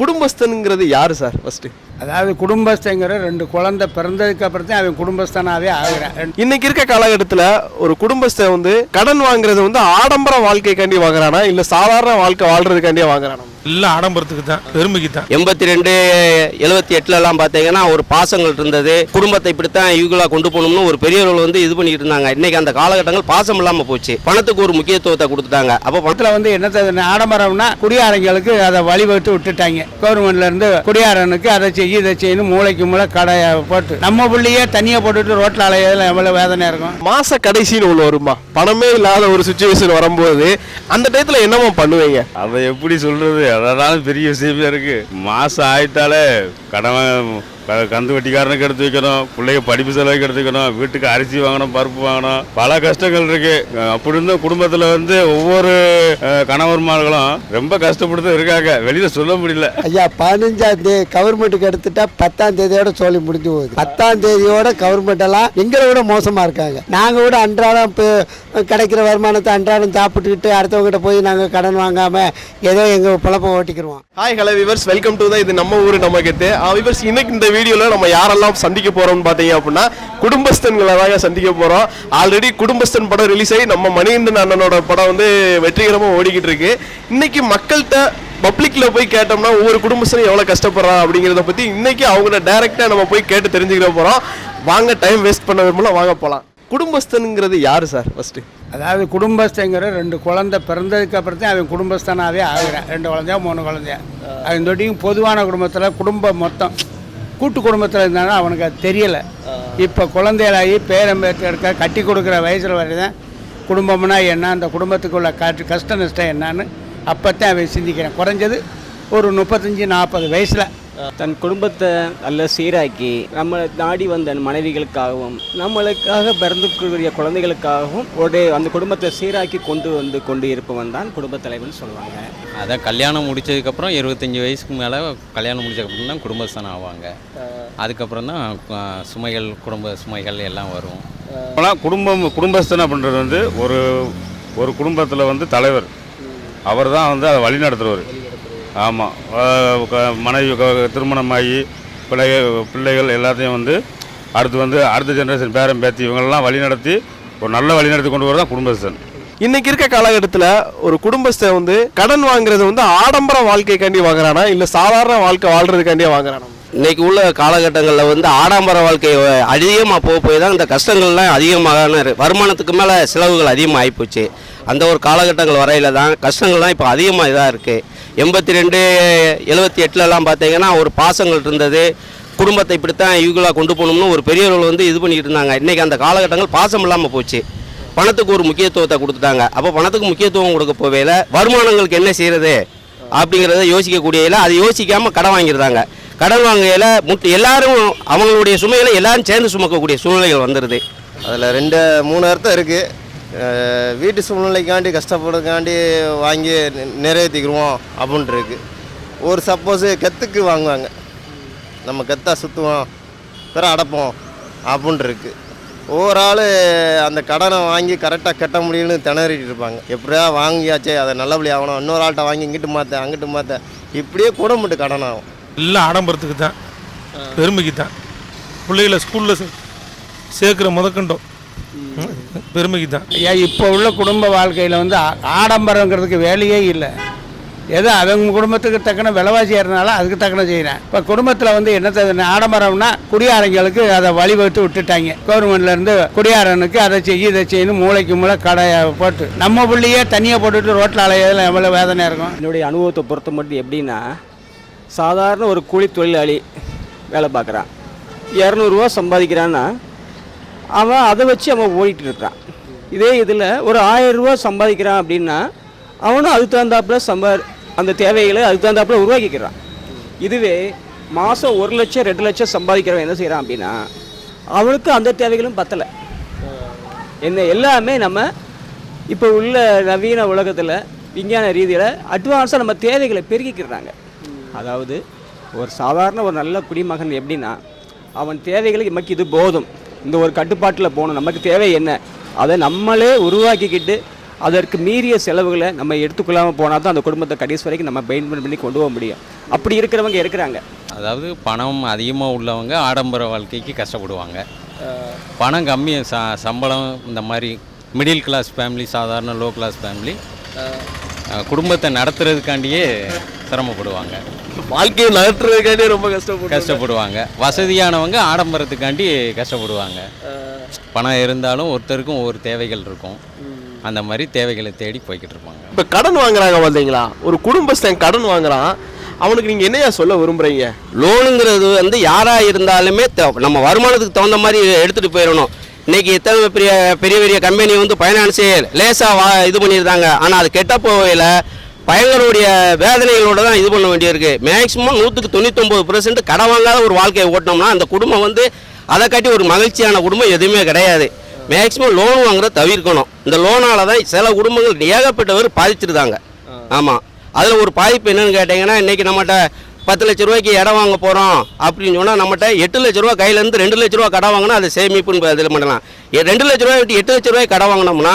குடும்பஸ்தனுங்கிறது யாரு sir first அதாவது குடும்பஸ்தங்கிற ரெண்டு குழந்தை பிறந்ததுக்கு அப்புறம் தான் அவன் குடும்பஸ்தனாவே ஆகுறான். இன்னைக்கு இருக்க காலகட்டத்தில் ஒரு குடும்பஸ்தன் வந்து கடன் வாங்குறது வந்து ஆடம்பர வாழ்க்கைக்காண்டி வாங்குறானா? இல்ல சாதாரண வாழ்க்கை வாழ்றதுக்காண்டியே வாங்குறானா? இல்லை ஆடம்பரத்துக்கு தான் பெருமைக்கு தான். எண்பத்தி ரெண்டு எழுபத்தி எட்டுலலாம் பார்த்தீங்கன்னா ஒரு பாசங்கள் இருந்தது. குடும்பத்தை இப்படித்தான் இவங்களா கொண்டு போகணும்னு ஒரு பெரியவர்கள் வந்து இது பண்ணிட்டு இருந்தாங்க. இன்னைக்கு அந்த காலகட்டங்கள் பாசம் இல்லாமல் போச்சு. பணத்துக்கு ஒரு முக்கியத்துவத்தை கொடுத்துட்டாங்க. அப்போ பண- பணத்தில் வந்து என்னத்தை ஆடம்பரம்னா குடியாரங்களுக்கு அதை வழிவகுத்து விட்டுட்டாங்க. கவர்மெண்ட்ல இருந்து குடியாரனுக்கு அதை செய்ய இதை செய்யணும் மூளைக்கு மூளை கடையை போட்டு நம்ம பிள்ளையே தனியாக போட்டுட்டு ரோட்டில் அலையதில் எவ்வளோ வேதனை இருக்கும்? மாச கடைசின்னு ஒன்று வருமா? பணமே இல்லாத ஒரு சுச்சுவேஷன் வரும்போது அந்த டயத்தில் என்னமா பண்ணுவீங்க? அதை எப்படி சொல்றது? அதனால பெரிய விஷயமே இருக்கு. மாசம் ஆயிட்டாலே கடன் கந்து வட்டிக்காரனுக்கு எடுத்து வைக்கணும் பிள்ளைங்க படிப்பு செலவுக்கு எடுத்து வைக்கணும் வீட்டுக்கு அரிசி வாங்கணும் பருப்பு வாங்கணும். பல கஷ்டங்கள் இருக்கு. அப்படி இருந்த குடும்பத்துல வந்து ஒவ்வொரு அஹ், கணவன்மார்களும் ரொம்ப கஷ்டப்பட்டு இருக்காங்க. வெளியில சொல்ல முடியல. ஐயா பதினஞ்சாம் தேதி கவர்மெண்ட்டுக்கு எடுத்துட்டா பத்தாம் தேதியோட சோழி முடிஞ்சு போகுது. பத்தாம் தேதியோட கவர்மெண்ட் எல்லாம் எங்களை விட மோசமா இருக்காங்க. நாங்க கூட அன்றாடம் இப்போ கிடைக்கிற வருமானத்தை அன்றாடம் சாப்பிட்டுக்கிட்டு அடுத்தவங்ககிட்ட போய் நாங்க கடன் வாங்காம ஏதோ எங்க பொழப்ப ஓட்டிக்கிறோம் hi hello viewers welcome to தான் இது நம்ம ஊர் நம்ம கெத்து. விவர்ஸ் இன்னைக்கு இந்த வீடியோவில் நம்ம யாரெல்லாம் சந்திக்க போறோம்னு பார்த்தீங்க அப்படின்னா குடும்பஸ்தன்களை தாங்க சந்திக்க போறோம். ஆல்ரெடி குடும்பஸ்தன் படம் ரிலீஸ் ஆகி நம்ம மணிகண்டன் அண்ணனோட படம் வந்து வெற்றிகரமாக ஓடிக்கிட்டு இருக்கு. இன்னைக்கு மக்கள்கிட்ட பப்ளிக்ல போய் கேட்டோம்னா ஒவ்வொரு குடும்பஸ்தனும் எவ்வளோ கஷ்டப்படுறான் அப்படிங்கிறத பற்றி இன்னைக்கு அவங்கள டைரக்டா நம்ம போய் கேட்டு தெரிஞ்சுக்கிற போறோம். வாங்க டைம் வேஸ்ட் பண்ண விரும்பல வாங்க போகலாம் குடும்பஸ்தனுங்கிறது யாரு சார் ஃபர்ஸ்ட் அதாவது குடும்பஸ்தங்கிற ரெண்டு குழந்தை பிறந்ததுக்கு அப்புறம் தான் அவன் குடும்பஸ்தனாவே ஆகுறான். ரெண்டு குழந்தையா மூணு குழந்தையா. அவன் தொட்டியும் பொதுவான குடும்பத்தில் குடும்பம் மொத்தம். கூட்டு குடும்பத்தில் இருந்தாலும் அவனுக்கு அது தெரியலை. இப்போ குழந்தைகளாகி எடுக்க கட்டி கொடுக்குற வயசில் வரை தான் குடும்பம்னா என்ன அந்த குடும்பத்துக்குள்ள காற்று கஷ்ட நஷ்டம் என்னன்னு அப்போத்தான் அவன் சிந்திக்கிறேன். குறைஞ்சது ஒரு முப்பத்தஞ்சு நாற்பது வயசில் தன் குடும்பத்தை நல்ல சீராக்கி நம்ம நாடி வந்த மனைவிகளுக்காகவும் நம்மளுக்காக பிறந்துக்கூடிய குழந்தைகளுக்காகவும் ஒரு அந்த குடும்பத்தை சீராக்கி கொண்டு வந்து கொண்டு இருப்பவன் தான் குடும்பத் தலைவன் சொல்லுவாங்க. அதான் கல்யாணம் முடிச்சதுக்கப்புறம் இருபத்தஞ்சி வயசுக்கு மேலே கல்யாணம் முடிச்சதுக்கப்புறம் தான் குடும்பஸ்தானம் ஆவாங்க. அதுக்கப்புறம் தான் சுமைகள் குடும்ப சுமைகள் எல்லாம் வரும். ஆனால் குடும்பம் குடும்பஸ்தன் அப்படின்றது வந்து ஒரு ஒரு குடும்பத்தில் வந்து தலைவர். அவர் தான் வந்து அதை வழி நடத்துகிறவர் ஆமாம் மனைவி க- திருமணமாகி பிள்ளைகள் பிள்ளைகள் எல்லாத்தையும் வந்து அடுத்து வந்து அடுத்த ஜென்ரேஷன் பேரன் பேத்தி இவங்களெல்லாம் வழி நடத்தி ஒரு நல்ல வழி நடத்தி கொண்டு வரதான் குடும்பஸ்தன். இன்னைக்கு இருக்க காலகட்டத்தில் ஒரு குடும்பஸ்தன் வந்து கடன் வாங்குறது வந்து ஆடம்பர வாழ்க்கைக்காண்டி வாங்குறானா? இல்லை சாதாரண வாழ்க்கை வாழ்றதுக்காண்டியே வாங்குறானா? இன்னைக்கு உள்ள காலகட்டங்களில் வந்து ஆடம்பர வாழ்க்கை அதிகமாக போக போய் தான் இந்த கஷ்டங்கள்லாம் அதிகமாக வருமானத்துக்கு மேலே செலவுகள் அதிகமாக ஆகிப்போச்சு அந்த ஒரு காலகட்டங்கள் வரையில் தான் கஷ்டங்கள்லாம் இப்போ அதிகமாக இதாக இருக்குது எண்பத்தி ரெண்டு எழுபத்தி எட்டுலலாம் பார்த்தீங்கன்னா ஒரு பாசங்கள் இருந்தது. குடும்பத்தை இப்படித்தான் இவங்களாக கொண்டு போகணும்னு ஒரு பெரியவர்கள் வந்து இது பண்ணிக்கிட்டு இருந்தாங்க. இன்றைக்கி அந்த காலகட்டங்கள் பாசம் இல்லாமல் போச்சு. பணத்துக்கு ஒரு முக்கியத்துவத்தை கொடுத்துட்டாங்க. அப்போ பணத்துக்கு முக்கியத்துவம் கொடுக்க போவேல வருமானங்களுக்கு என்ன செய்கிறது அப்படிங்கிறத யோசிக்கக்கூடியதில் அதை யோசிக்காமல் கடன் வாங்கிடுறாங்க. கடன் வாங்கையில் முட்டு எல்லாரும் அவங்களுடைய சுமைகளை எல்லாரும் சேர்ந்து சுமக்கக்கூடிய சூழ்நிலைகள் வந்துடுது அதில் ரெண்டு மூணு அர்த்தம் இருக்குது வீட்டு சூழ்நிலைக்காண்டி கஷ்டப்படுறதுக்காண்டி வாங்கி நிறைவேற்றிக்கிடுவோம் நிறைவேற்றிக்கிருவோம் அப்படின்ட்டு இருக்குது ஒரு சப்போஸு கெத்துக்கு வாங்குவாங்க. நம்ம கெத்தா சுற்றுவோம் பிற அடைப்போம் அப்படின்ட்டு இருக்குது ஒவ்வொரு ஆள் அந்த கடனை வாங்கி கரெக்டாக கட்ட முடியும்னு திணறிட்டு இருப்பாங்க. எப்படியா வாங்கியாச்சே அதை நல்லபடி ஆகணும். இன்னொரு ஆள்கிட்ட வாங்கி இங்கிட்டு மாற்ற அங்கிட்டு மாற்ற இப்படியே கூட மட்டும் கடன் ஆகும் இல்லை ஆடம்பரத்துக்கு தான் பெருமைக்கு தான். பிள்ளைகளை ஸ்கூலில் சேர்க்குற முதற்கண்டும். பெருமைக்கு தான். ஐயா இப்போ உள்ள குடும்ப வாழ்க்கையில் வந்து ஆடம்பரங்கிறதுக்கு வேலையே இல்லை. ஏதோ அவங்க குடும்பத்துக்கு தக்கன விலைவாசி ஏறினாலும் அதுக்கு தக்கன செய்கிறேன் இப்போ குடும்பத்தில் வந்து என்னத்தை ஆடம்பரம்னா குடியாரங்களுக்கு அதை வழிவகுத்து விட்டுட்டாங்க. கவர்மெண்ட்ல இருந்து குடியாரனுக்கு அதை செய்ய இதை செய்யணும் மூளைக்கு மூளை கடையை போட்டு. நம்ம பிள்ளையே தனியாக போட்டுட்டு ரோட்டில் அலையதில் எவ்வளோ வேதனை இருக்கும்? என்னுடைய அனுபவத்தை பொறுத்த மட்டும் எப்படின்னா சாதாரண ஒரு கூலி தொழிலாளி வேலை பார்க்குறான். இரநூறுவா சம்பாதிக்கிறான்னா அவன் அதை வச்சு அவன் ஓடிட்டு இருக்கிறான் இதே இதில் ஒரு ஆயிரரூவா ரூபா சம்பாதிக்கிறான் அப்படின்னா அவனும் அதுக்கு தகுந்தாப்புல சம்பா அந்த தேவைகளை அதுக்கு தகுந்தாப்புல உருவாக்கிக்கிறான். இதுவே மாதம் ஒரு லட்சம் ரெண்டு லட்சம் சம்பாதிக்கிறவன் என்ன செய்கிறான் அப்படின்னா அவனுக்கு அந்த தேவைகளும் பத்தலை. என்ன எல்லாமே நம்ம இப்போ உள்ள நவீன உலகத்தில் விஞ்ஞான ரீதியில் அட்வான்ஸாக நம்ம தேவைகளை பெருக்கிக்கிறாங்க. அதாவது ஒரு சாதாரண ஒரு நல்ல குடிமகன் எப்படின்னா அவன் தேவைகளுக்கு நமக்கு இது போதும். இந்த ஒரு கட்டுப்பாட்டில் போகணும். நமக்கு தேவை என்ன? அதை நம்மளே உருவாக்கிக்கிட்டு அதற்கு மீறிய செலவுகளை நம்ம எடுத்துக்கொள்ளாமல் போனால் தான் அந்த குடும்பத்தை கடைசி வரைக்கும் நம்ம மெயின்டைன் பண்ணி கொண்டு போக முடியும். அப்படி இருக்கிறவங்க இருக்கிறாங்க. அதாவது பணம் அதிகமாக உள்ளவங்க ஆடம்பர வாழ்க்கைக்கு கஷ்டப்படுவாங்க. பணம் கம்மி ச சம்பளம் இந்த மாதிரி மிடில் கிளாஸ் ஃபேமிலி சாதாரண லோ கிளாஸ் ஃபேமிலி குடும்பத்தை நடத்துறதுக்காண்டியே சிரமப்படுவாங்க. வாழ்க்கையை நடத்துறதுக்காண்டி ரொம்ப கஷ்டப்பட்டு கஷ்டப்படுவாங்க. வசதியானவங்க ஆடம்பரத்துக்காண்டி கஷ்டப்படுவாங்க. பணம் இருந்தாலும் ஒருத்தருக்கும் ஒவ்வொரு தேவைகள் இருக்கும். அந்த மாதிரி தேவைகளை தேடி போய்கிட்டு இருப்பாங்க. இப்போ கடன் வாங்குறாங்க பார்த்தீங்களா ஒரு குடும்பஸ்தன் கடன் வாங்குறான். அவனுக்கு நீங்கள் என்னையா சொல்ல விரும்புறீங்க? லோனுங்கிறது வந்து யாராக இருந்தாலுமே நம்ம வருமானத்துக்கு தகுந்த மாதிரி எடுத்துகிட்டு போயிடணும். இன்னைக்கு எத்தனை பெரிய பெரிய பெரிய கம்பெனி வந்து ஃபைனான்ஸே லேசாக வா இது பண்ணியிருந்தாங்க ஆனால் அது கெட்ட போகையில் பயங்கருடைய வேதனைகளோட தான் இது பண்ண வேண்டியிருக்கு. மேக்ஸிமம் நூற்றுக்கு தொண்ணூத்தொம்பது பர்சன்ட் கடன் வாங்காத ஒரு வாழ்க்கையை ஓட்டினோம்னா அந்த குடும்பம் வந்து அதை காட்டி ஒரு மகிழ்ச்சியான குடும்பம் எதுவுமே கிடையாது. மேக்ஸிமம் லோன் வாங்குறத தவிர்க்கணும். இந்த லோனால தான் சில குடும்பங்கள் ஏகப்பட்டவர் பாதிச்சிருந்தாங்க ஆமாம் அதில் ஒரு பாதிப்பு என்னன்னு கேட்டிங்கன்னா இன்றைக்கி நம்மகிட்ட பத்து லட்ச ரூபாய்க்கு இடம் வாங்க போகிறோம் அப்படின்னு சொன்னால் நம்மகிட்ட எட்டு லட்ச ரூபா கையிலேருந்து ரெண்டு லட்ச ரூபா கடை வாங்கினா அதை சேமிப்புன்னு இதில் பண்ணலாம். ரெண்டு லட்ச ரூபாய் விட்டு எட்டு லட்ச ரூபாய்க்கு கடை வாங்கினோம்னா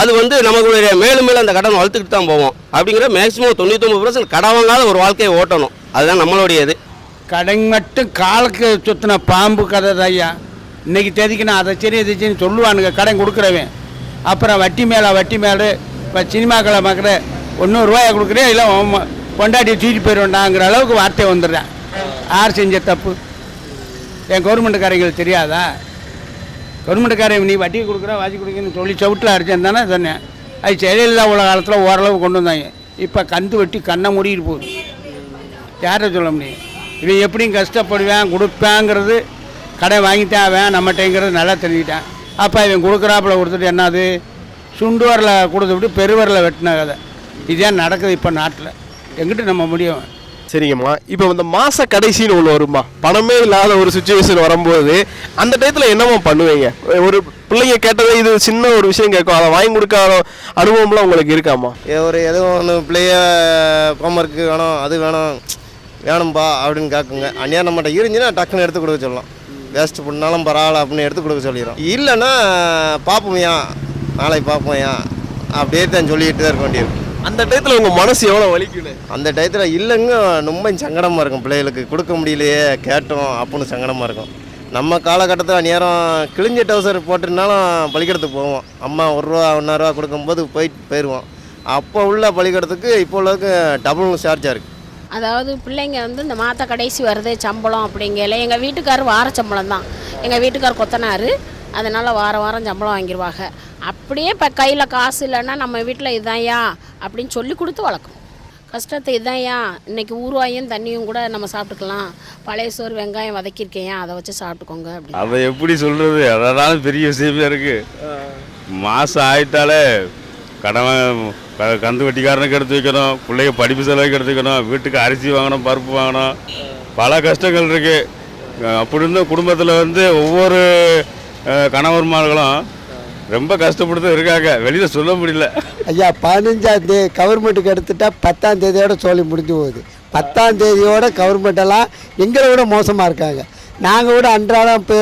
அது வந்து நம்மளுடைய மேலும் மேலும் அந்த கடன் வளர்த்துக்கிட்டு தான் போவோம். அப்படிங்கிற மேக்ஸிமம் தொண்ணூத்தொம்பது பர்சன்ட் கடை வாங்காத ஒரு வாழ்க்கையை ஓட்டணும். அதுதான் நம்மளுடைய இது. கடன் மட்டும் காலுக்கு சுற்றின பாம்பு கதை ஐயா. இன்னைக்கு தேதிக்கு நான் அதை சரி இதை சரி சொல்லுவானுங்க. கடன் கொடுக்குறவன். அப்புறம் வட்டி மேலே வட்டி மேலே இப்போ சினிமாக்களை மக்கள் ஒன்னூறுரூவாயை கொடுக்குறேன் இல்லை பொண்டாட்டியை தூக்கி போயிடுவேண்டாங்கிற அளவுக்கு வார்த்தை வந்துடுறேன். யார் செஞ்ச தப்பு? என் கவர்மெண்ட்டுக்காரங்களுக்கு தெரியாதா? கவர்மெண்ட்டுக்காரங்க நீ வட்டி கொடுக்குற வாசி கொடுக்குன்னு சொல்லி சவுட்டில் அரைச்சிருந்தானே தானே சொன்னேன். அது செயலில்லா உள்ள காலத்தில் ஓரளவு கொண்டு வந்தாங்க. இப்போ கந்து வெட்டி கண்ணை மூடிட்டு போகுது. யார்கிட்ட சொல்ல முடியும்? இவன் எப்படியும் கஷ்டப்படுவேன் கொடுப்பேங்கிறது கடை வாங்கிட்டான் அவன் நம்மகிட்டங்கிறது நல்லா தெரிஞ்சுக்கிட்டான். அப்போ இவன் கொடுக்குறாப்புல கொடுத்துட்டு என்னது? சுண்டு வரல கொடுத்துவிட்டு பெருவரில் வெட்டின கதை. இதே நடக்குது இப்போ நாட்டில்? எங்கிட்ட நம்ம முடியும். சரிங்கம்மா. இப்போ இந்த மாச கடைசின்னு ஒன்று வருமா பணமே இல்லாத ஒரு சுச்சுவேஷன் வரும்போது அந்த டயத்தில் என்னம்மா பண்ணுவீங்க? ஒரு பிள்ளைங்க கேட்டதே இது சின்ன ஒரு விஷயம் கேட்கும். அதை வாங்கி கொடுக்காத அனுபவம்லாம் உங்களுக்கு இருக்காமா ஏ, ஒரு எதுவும் ஒன்று பிள்ளைய ஹோம்ஒர்க்கு வேணும் அது வேணும் வேணும்பா அப்படின்னு கேட்குங்க அந்நியா நம்மகிட்ட இருந்துச்சுன்னா டக்குன்னு எடுத்து கொடுக்க சொல்லலாம். வேஸ்ட் பண்ணாலும் பரவாயில்ல அப்படின்னு எடுத்து கொடுக்க சொல்லிடுறோம். இல்லைன்னா பார்ப்போம்யா நாளைக்கு பார்ப்போம்யா அப்படியே தான் சொல்லிக்கிட்டு தான் இருக்க வேண்டியிருக்கும் அந்த டயத்தில் உங்கள் மனசு எவ்வளோ வலிக்குன்னு? அந்த டயத்தில் இல்லைங்க ரொம்ப சங்கடமாக இருக்கும் பிள்ளைகளுக்கு. கொடுக்க முடியலையே கேட்டோம் அப்படின்னு சங்கடமாக இருக்கும். நம்ம காலகட்டத்தில் நேரம் கிழிஞ்ச டவுசர் போட்டிருந்தாலும் பள்ளிக்கூடத்துக்கு போவோம். அம்மா ஒரு ரூபா ஒன்றா கொடுக்கும்போது போயிட்டு போயிடுவோம். அப்போ உள்ள பள்ளிக்கூடத்துக்கு இப்போ உள்ளதுக்கு டபுள் சார்ஜாக இருக்குது அதாவது பிள்ளைங்க வந்து இந்த மாத கடைசி வருது சம்பளம் அப்படிங்கல எங்கள் வீட்டுக்காரர் வார சம்பளம் தான் எங்கள் வீட்டுக்கார் கொத்தனார். அதனால் வாரம் வாரம் சம்பளம் வாங்கிடுவாங்க அப்படியே இப்போ கையில் காசு இல்லைன்னா நம்ம வீட்டில் இதான்யா அப்படின்னு சொல்லி கொடுத்து வளர்க்கணும். கஷ்டத்தை இதான்யா இன்றைக்கி ஊறுவாயும் தண்ணியும் கூட நம்ம சாப்பிட்டுக்கலாம். பழைய சோறு வெங்காயம் வதக்கியிருக்கேன் அதை வச்சு சாப்பிட்டுக்கோங்க அப்படி அதை எப்படி சொல்கிறது அதனால பெரிய விஷயமே இருக்குது மாதம் ஆயிட்டாலே கடன் க- கந்து வட்டிக்காரனுக்கு எடுத்து வைக்கணும் பிள்ளைங்க படிப்பு செலவுக்கு எடுத்து வைக்கணும் வீட்டுக்கு அரிசி வாங்கணும் பருப்பு வாங்கணும். பல கஷ்டங்கள் இருக்குது அப்படி இருந்த குடும்பத்தில் வந்து ஒவ்வொரு கணவர்மார்களும் ரொம்ப கஷ்டப்பட்டு இருக்காங்க. வெளியில் சொல்ல முடியல. ஐயா பதினஞ்சாம் தேதி கவர்மெண்ட்டுக்கு எடுத்துட்டா பத்தாம் தேதியோட சோழி முடிஞ்சு போகுது. பத்தாம் தேதியோட கவர்மெண்ட் எல்லாம் எங்களை விட மோசமாக இருக்காங்க. நாங்கள் கூட அன்றாடம் இப்போ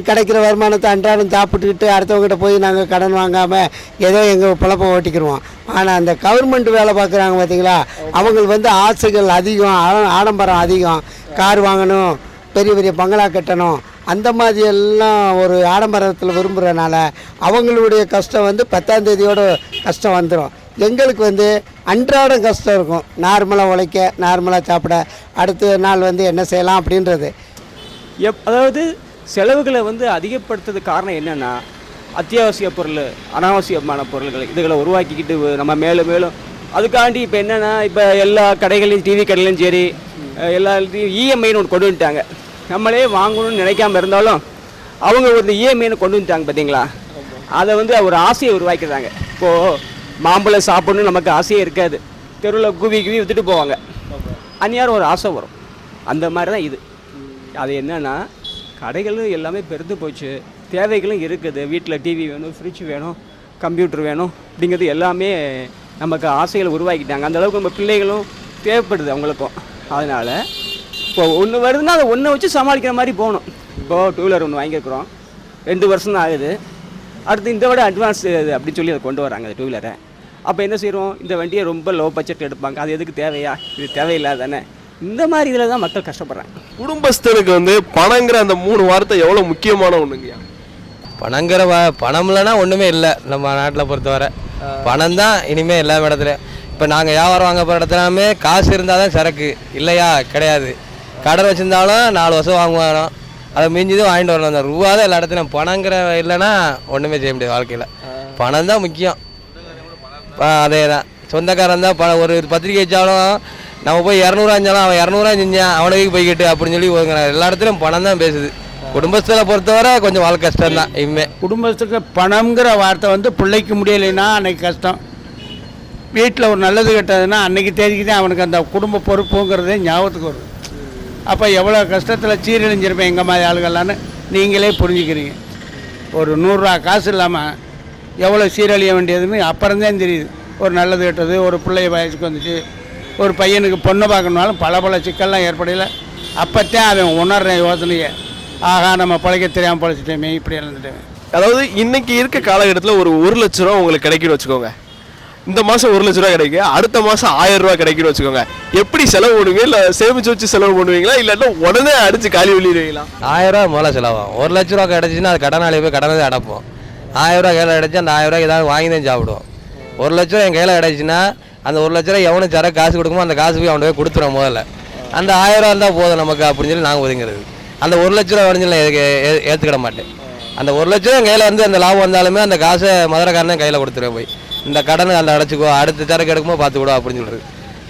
கிடைக்கிற வருமானத்தை அன்றாடம் சாப்பிட்டுக்கிட்டு அடுத்தவங்ககிட்ட போய் நாங்கள் கடன் வாங்காமல் ஏதோ எங்கள் பிழப்ப ஓட்டிக்கிடுவோம் ஆனால் அந்த கவர்மெண்ட் வேலை பார்க்குறாங்க பார்த்தீங்களா அவங்களுக்கு வந்து ஆசைகள் அதிகம் ஆ- ஆடம்பரம் அதிகம். கார் வாங்கணும் பெரிய பெரிய பங்களா கட்டணும் அந்த மாதிரி எல்லாம் ஒரு ஆடம்பரத்தில் விரும்புகிறனால அவங்களுடைய கஷ்டம் வந்து பத்தாந்தேதியோட கஷ்டம் வந்துடும் எங்களுக்கு வந்து அன்றாடம் கஷ்டம் இருக்கும். நார்மலாக உழைக்க நார்மலாக சாப்பிட அடுத்த நாள் வந்து என்ன செய்யலாம் அப்படின்றது. எப் அதாவது செலவுகளை வந்து அதிகப்படுத்துறதுக்கு காரணம் என்னென்னா அத்தியாவசிய பொருள் அனாவசியமான பொருள்கள் இதுகளை உருவாக்கிக்கிட்டு நம்ம மேலும் மேலும் அதுக்காண்டி இப்போ என்னென்னா இப்போ எல்லா கடைகளையும் டிவி கடையிலையும் சரி அஹ் எல்லா இஎம்ஐன்னு ஒன்று கொண்டு வந்துட்டாங்க. நம்மளே வாங்கணும்னு நினைக்காம இருந்தாலும் அவங்க ஒரு இஎம்ஐன்னு கொண்டு வந்துட்டாங்க பார்த்தீங்களா? அதை வந்து ஒரு ஆசையை உருவாக்கிடுறாங்க. இப்போது மாம்பழம் சாப்பிடணும்னு நமக்கு ஆசையே இருக்காது. தெருவில் குவி குவி வித்துட்டு போவாங்க. அந்நியாரம் ஒரு ஆசை வரும். அந்த மாதிரி தான் இது. அது என்னென்னா கடைகளும் எல்லாமே பெருந்து போச்சு. தேவைகளும் இருக்குது. வீட்டில் டிவி வேணும் ஃப்ரிட்ஜ் வேணும் கம்ப்யூட்டர் வேணும் அப்படிங்கிறது எல்லாமே நமக்கு ஆசைகளை உருவாக்கிட்டாங்க. அந்த அளவுக்கு நம்ம பிள்ளைகளும் தேவைப்படுது அவங்களுக்கும். அதனால் இப்போ ஒன்று வருதுன்னா அதை ஒன்றை வச்சு சமாளிக்கிற மாதிரி போகணும். இப்போது டூ வீலர் ஒன்று வாங்கியிருக்கிறோம். ரெண்டு வருஷம் தான் ஆகுது. அடுத்து இந்த விட அட்வான்ஸ் அப்படின்னு சொல்லி அதை கொண்டு வராங்க அந்த டூ வீலரை அப்போ என்ன செய்கிறோம் இந்த வண்டியை ரொம்ப லோ பட்ஜெட் எடுப்பாங்க. அது எதுக்கு தேவையா? இது தேவையில்லாத தானே? இந்த மாதிரி இதில் தான் மக்கள் கஷ்டப்படுறாங்க. குடும்பஸ்தனுக்கு வந்து பணங்கிற அந்த மூணு வார்த்தை எவ்வளவு முக்கியமான ஒண்ணுங்கய்யா? பணங்கிற வ பணம் இல்லைன்னா ஒன்றுமே இல்லை நம்ம நாட்டில் பொறுத்தவரை. பணம் தான் இனிமேல் எல்லா இடத்துலையும். இப்போ நாங்கள் வியாபாரம் வாங்க போகிற இடத்துலாமே காசு இருந்தால் தான் சரக்கு. இல்லையா? கிடையாது. கடன் வச்சுருந்தாலும் நாலு வருஷம் வாங்குவாங்க. அதை மிஞ்சிதான் வாங்கிட்டு வரணும். அந்த ரூபா தான் எல்லா இடத்துலையும் பணங்கிற இல்லைன்னா ஒன்றுமே செய்ய முடியாது வாழ்க்கையில். பணம் தான் முக்கியம். அதே தான் சொந்தக்காரன் தான் பணம் ஒரு பத்திரிக்கை வச்சாலும் நம்ம போய் இரநூறுவா செஞ்சாலும் அவன் இரநூறுவா செஞ்சான் அவனுக்கு போய்கிட்டு அப்படின்னு சொல்லி ஒதுங்குறான். எல்லா இடத்துலையும் பணம் தான் பேசுது. குடும்பத்தில் பொறுத்தவரை கொஞ்சம் வாழ்க்கை கஷ்டம் தான் இனிமே. குடும்பத்துக்கு பணம்ங்கிற வார்த்தை வந்து பிள்ளைக்கு முடியலைன்னா அன்னைக்கு கஷ்டம். வீட்டில் ஒரு நல்லது கெட்டதுன்னா அன்னைக்கு தேதிக்கு தான் அவனுக்கு அந்த குடும்ப பொறுப்புங்கிறதே ஞாபகத்துக்கு வரும் அப்போ எவ்வளோ கஷ்டத்தில் சீரழிஞ்சிருப்பேன் எங்கள் மாதிரி ஆளுகள்லான்னு நீங்களே புரிஞ்சுக்கிறீங்க. ஒரு நூறுரூவா காசு இல்லாமல் எவ்வளோ சீரழிய வேண்டியதுன்னு அப்புறம்தான் தெரியுது. ஒரு நல்லது கெட்டது ஒரு பிள்ளை வயசுக்கு வந்துச்சு ஒரு பையனுக்கு பொண்ணை பார்க்கணுனாலும் பல பல சிக்கல்லாம் ஏற்படையில் அப்போத்தான் அவன் உணர்றேன் யோசனையை ஆகா நம்ம பழைக்க தெரியாமல் பிழைச்சிட்டோமே இப்படி இழந்துட்டோமே. அதாவது இன்னைக்கு இருக்க காலகட்டத்தில் ஒரு ஒரு லட்ச ரூபா உங்களுக்கு கிடைக்குன்னு வச்சுக்கோங்க. இந்த மாதம் ஒரு லட்ச ரூபா கிடைக்கும் அடுத்த மாதம் ஆயிரம் ரூபா கிடைக்குன்னு வச்சுக்கோங்க. எப்படி செலவு பண்ணுவீங்க? இல்ல சேமிச்சு வச்சு செலவு பண்ணுவீங்களா? இல்லாட்டா உடனே அடிச்சு காலி வெளியிடுவீங்களா ஆயிரம் ரூபா முதல்ல செலவாகும். ஒரு லட்ச ரூபா கிடச்சின்னா அது கடனாளி போய் கடனை தான் அடைப்போம். ஆயிரம் ரூபா கையில் கிடச்சி அந்த ஆயிரம் ரூபா ஏதாவது வாங்கி தான் சாப்பிடுவோம். ஒரு லட்ச ரூபா என் கையில் கிடச்சின்னா அந்த ஒரு லட்ச ரூபா எவனுக்கு சரக்கு காசு கொடுக்குமோ அந்த காசு போய் அவன் போய் கொடுத்துருவோம் முதல்ல. அந்த ஆயிரம் ரூபா இருந்தால் போதும் நமக்கு அப்படின்னு சொல்லி நாங்கள் ஒதுங்கிறது. அந்த ஒரு லட்ச ரூபா வரைஞ்சில் ஏற்றுக்கிட மாட்டேன். அந்த ஒரு லட்ச ரூபா என் கையில் வந்து அந்த லாபம் வந்தாலுமே அந்த காசை மதுரைக்காரனே கையில் கொடுத்துருவேன் போய். இந்த கடனை அந்த அடைச்சிக்கோ அடுத்த சரக்கு எடுக்குமோ பார்த்துக்கூடோ அப்படின்னு சொல்கிறது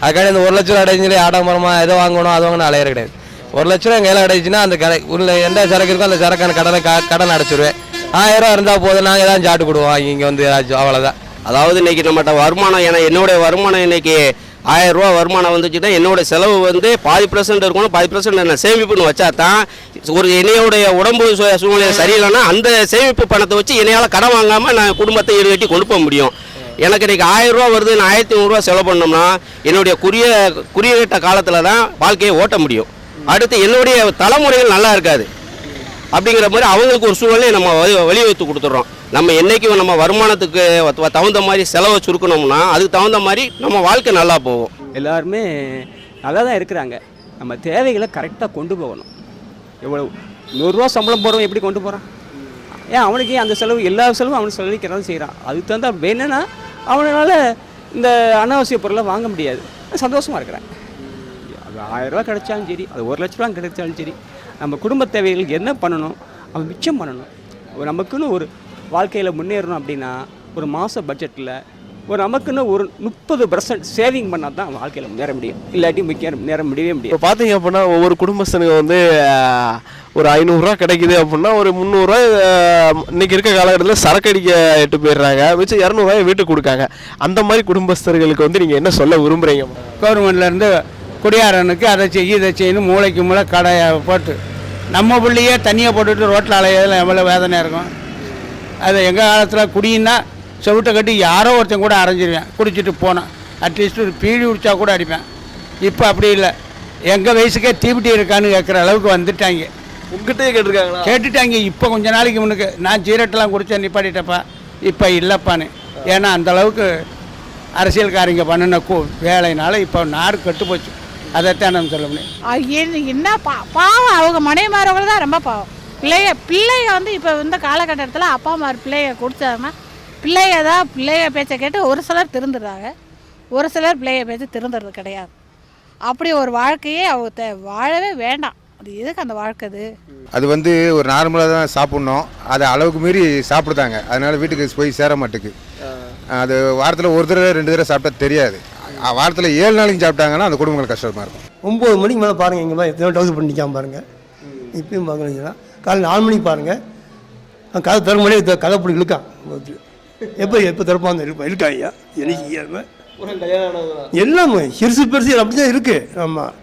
அதுக்காண்டி இந்த ஒரு லட்சம் ரூபா அடைஞ்சு சொல்லி ஆடம்பரமாக எதோ வாங்கணும் அது வாங்கணும் அலையிற கிடையாது. ஒரு லட்ச ரூபா என் கையில் அடைச்சுன்னா அந்த கடை உள்ள எந்த சரக்கு இருக்கோ அந்த சரக்கான கடனை கா கடன் அடைச்சிடுவேன் ஆயிரம் இருந்தால் போதும் நாங்கள் எதாவது சாட்டு கொடுவோம் இங்கே வந்து ஏதாச்சும் அவ்வளோதான் அதாவது இன்னைக்கு நம்மகிட்ட வருமானம் ஏன்னா என்னுடைய வருமானம் இன்னைக்கு ஆயிரம் ரூபா வருமானம் வந்துச்சுன்னா என்னோட செலவு வந்து பாதி பர்சன்ட் இருக்கணும் பாதி பர்சன்ட் நான் சேமிப்புன்னு வச்சா தான் ஒரு என்னையோடைய உடம்பு சூழ்நிலை சரியில்லைன்னா அந்த சேமிப்பு பணத்தை வச்சு என்னையால் கடன் வாங்காமல் நான் குடும்பத்தை ஈடுகட்டி கொண்டு போக முடியும். எனக்கு இன்னைக்கு ஆயிரம் ரூபா வருது நான் ஆயிரத்தி நூறுரூவா செலவு பண்ணோம்னா என்னுடைய குறிய குறியிட்ட காலத்தில் தான் வாழ்க்கையை ஓட்ட முடியும். அடுத்து என்னுடைய தலைமுறைகள் நல்லா இருக்காது. அப்படிங்கிற மாதிரி அவங்களுக்கு ஒரு சூழ்நிலையை நம்ம வழி வழிவகுத்து கொடுத்துட்றோம். நம்ம என்னைக்கும் நம்ம வருமானத்துக்கு தகுந்த மாதிரி செலவை சுருக்கணும்னா அதுக்கு தகுந்த மாதிரி நம்ம வாழ்க்கை நல்லா போகும். எல்லாருமே நல்லா தான் இருக்கிறாங்க. நம்ம தேவைகளை கரெக்டாக கொண்டு போகணும். எவ்வளோ நூறுரூவா சம்பளம் போகிறவன் எப்படி கொண்டு போகிறான் ஏன் அவனுக்கு ஏன் அந்த செலவு எல்லா செலவும் அவனுக்கு செலவழிக்கிறதான் செய்கிறான் அதுக்கு தகுந்த வேணும்னா அவனால இந்த அனாவசிய பொருளை வாங்க முடியாது. சந்தோஷமாக இருக்கிறான். அது ஆயிரரூவா கிடைச்சாலும் சரி அது ஒரு லட்ச ரூபா கிடைச்சாலும் சரி நம்ம குடும்ப தேவைகளுக்கு என்ன பண்ணணும் அவன் மிச்சம் பண்ணணும். ஒரு நமக்குன்னு ஒரு வாழ்க்கையில் முன்னேறணும் அப்படின்னா ஒரு மாத பட்ஜெட்டில் ஒரு நமக்குன்னு ஒரு முப்பது பர்சன்ட் சேவிங் பண்ணால் தான் வாழ்க்கையில் முன்னேற முடியும். இல்லாட்டி முக்கிய நேர முடியவே முடியாது. இப்போ பார்த்தீங்க அப்படின்னா ஒவ்வொரு குடும்பஸ்தனுக்கு வந்து ஒரு ஐநூறுரூவா கிடைக்குது அப்படின்னா ஒரு முந்நூறுரூவா இன்னைக்கு இருக்க காலகட்டத்தில் சரக்கு அடிக்க எட்டு போயிடுறாங்க. மிச்சம் இரநூறுவாயை வீட்டுக்கு கொடுக்காங்க. அந்த மாதிரி குடும்பஸ்தர்களுக்கு வந்து நீங்கள் என்ன சொல்ல விரும்புறீங்க? கவர்மெண்ட்லேருந்து குடியாரனுக்கு அதை செய்ய இதை செய்யணும் மூளைக்கு மூளை கடையை போட்டு நம்ம பிள்ளையே தனியாக போட்டுட்டு ரோட்டில் அலையதில் எவ்வளோ வேதனையாக இருக்கும். அது எங்கள் காலத்தில் குடின்னா செவிட்டை கட்டி யாரோ ஒருத்தன் கூட அரைஞ்சிருவேன். குடிச்சிட்டு போனேன். அட்லீஸ்ட் ஒரு பீடி குடிச்சா கூட அடிப்பேன். இப்போ அப்படி இல்லை. எங்கள் வயசுக்கே தீபிட்டி இருக்கான்னு கேட்குற அளவுக்கு வந்துட்டாங்க. உங்ககிட்டயே கேட்டிருக்காங்களா? கேட்டுட்டாங்க. இப்போ கொஞ்ச நாளைக்கு முன்னுக்கு நான் சீரட்டெல்லாம் குடிச்சேன் நிப்பாட்டிட்டப்பா. இப்போ இல்லைப்பான்னு. ஏன்னா அந்த அளவுக்கு அரசியல்காரங்க பண்ணின கூ வேலைனால இப்போ நாடு கெட்டு போச்சு. அதைத்தான் நம்ம சொல்ல முடியும். என்ன- என்ன பா பாவம். அவங்க மனைவிமாரவங்க தான் ரொம்ப பாவம். பிள்ளைய பிள்ளைய வந்து இப்போ இந்த காலகட்டத்தில் அப்பா அம்மா பிள்ளைய கொடுத்தாங்கன்னா பிள்ளைய தான் பிள்ளைய பேச்சை கேட்டு ஒரு சிலர் திருந்துடுறாங்க. ஒரு சிலர் பிள்ளைய பேச்சு திருந்துறது கிடையாது. அப்படி ஒரு வாழ்க்கையே அவங்க வாழவே வேண்டாம். அது எதுக்கு அந்த வாழ்க்கை அது? அது வந்து ஒரு நார்மலாக தான் சாப்பிட்ணும். அதை அளவுக்கு மீறி சாப்பிடுதாங்க. அதனால வீட்டுக்கு போய் சேர மாட்டுக்கு. அது வாரத்தில் ஒரு தடவை ரெண்டு தடவை சாப்பிட்டா தெரியாது. வாரத்தில் ஏழு நாளைக்கு சாப்பிட்டாங்கன்னா அந்த குடும்பங்கள் கஷ்டமாக இருக்கும். ஒம்பது மணிக்கு மேலே பாருங்கள் இங்கே மாதிரி எத்தனை டவுசர் பண்ணி நிற்காம பாருங்கள் இப்பயும் பார்க்கணுங்கன்னா காலையில் நாலு மணிக்கு பாருங்கள் கதை திறக்க முடியாது கதை பிடி இழுக்கான். எப்போ எப்போ திறப்பாங்க இருப்பா இழுக்காங்க எனக்கு ஏறுமே. எல்லாம் சிறுசு பெருசு அப்படி தான் இருக்குது ஆமாம்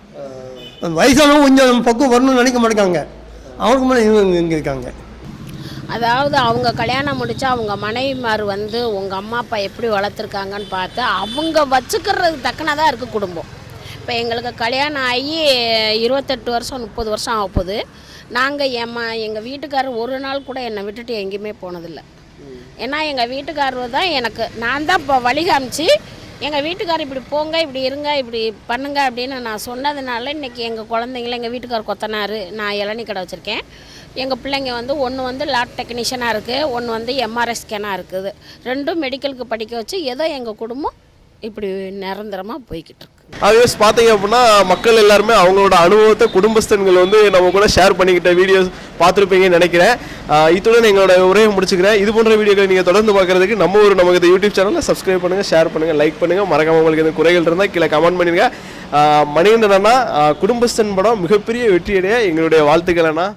வயசானவங்க கொஞ்சம் நம்ம பக்கம் வரணும்னு நினைக்க மாட்டேங்காங்க அவனுக்கு மேலே இவங்க இங்கே இருக்காங்க. அதாவது அவங்க கல்யாணம் முடிச்சா அவங்க மனைவிமார் வந்து உங்கள் அம்மா அப்பா எப்படி வளர்த்துருக்காங்கன்னு பார்த்து அவங்க வச்சுக்கிறதுக்கு தக்கனதாக இருக்குது குடும்பம். இப்போ எங்களுக்கு கல்யாணம் ஆகி இருபத்தெட்டு வருஷம் முப்பது வருஷம் ஆக போகுது நாங்கள் என் ம எங்கள் வீட்டுக்காரர் ஒரு நாள் கூட என்னை விட்டுட்டு எங்கேயுமே போனதில்லை. ஏன்னா எங்கள் வீட்டுக்காரர் தான் எனக்கு நான் தான் இப்போ வழி காமிச்சு எங்கள் வீட்டுக்காரர் இப்படி போங்க இப்படி இருங்க இப்படி பண்ணுங்க அப்படின்னு நான் சொன்னதுனால இன்றைக்கி எங்கள் குழந்தைங்கள எங்கள் வீட்டுக்காரர் கொத்தனார் நான் இளநீ கடை வச்சுருக்கேன். எங்கள் பிள்ளைங்க வந்து ஒன்று வந்து லேப் டெக்னீஷியனாக இருக்குது ஒன்று வந்து எம்ஆர்ஐ ஸ்கேனாக இருக்குது. ரெண்டும் மெடிக்கலுக்கு படிக்க வச்சு ஏதோ எங்கள் குடும்பம் இப்படி நிரந்தரமாக போய்கிட்டு இருக்கு. ஆவியர்ஸ் பார்த்தீங்க அப்படின்னா மக்கள் எல்லாருமே அவங்களோட அனுபவத்தை குடும்பஸ்தன்கள் வந்து நம்ம கூட ஷேர் பண்ணிக்கிட்ட வீடியோஸ் பார்த்துருப்பீங்கன்னு நினைக்கிறேன். இத்துடன் எங்களோட உரையை முடிச்சுக்கிறேன். இது போன்ற வீடியோக்களை நீங்கள் தொடர்ந்து பார்க்கறதுக்கு நம்ம ஒரு நமக்கு இந்த யூடியூப் சேனலை சப்ஸ்கிரைப் பண்ணுங்கள் ஷேர் பண்ணுங்கள் லைக் பண்ணுங்கள் மறக்காம உங்களுக்கு எதுவும் குறைகள் இருந்தால் கீழே கமெண்ட் பண்ணிடுங்க மணிகண்டனா குடும்பஸ்தன் படம் மிகப்பெரிய வெற்றியடைய எங்களுடைய வாழ்த்துக்கள் அண்ணா.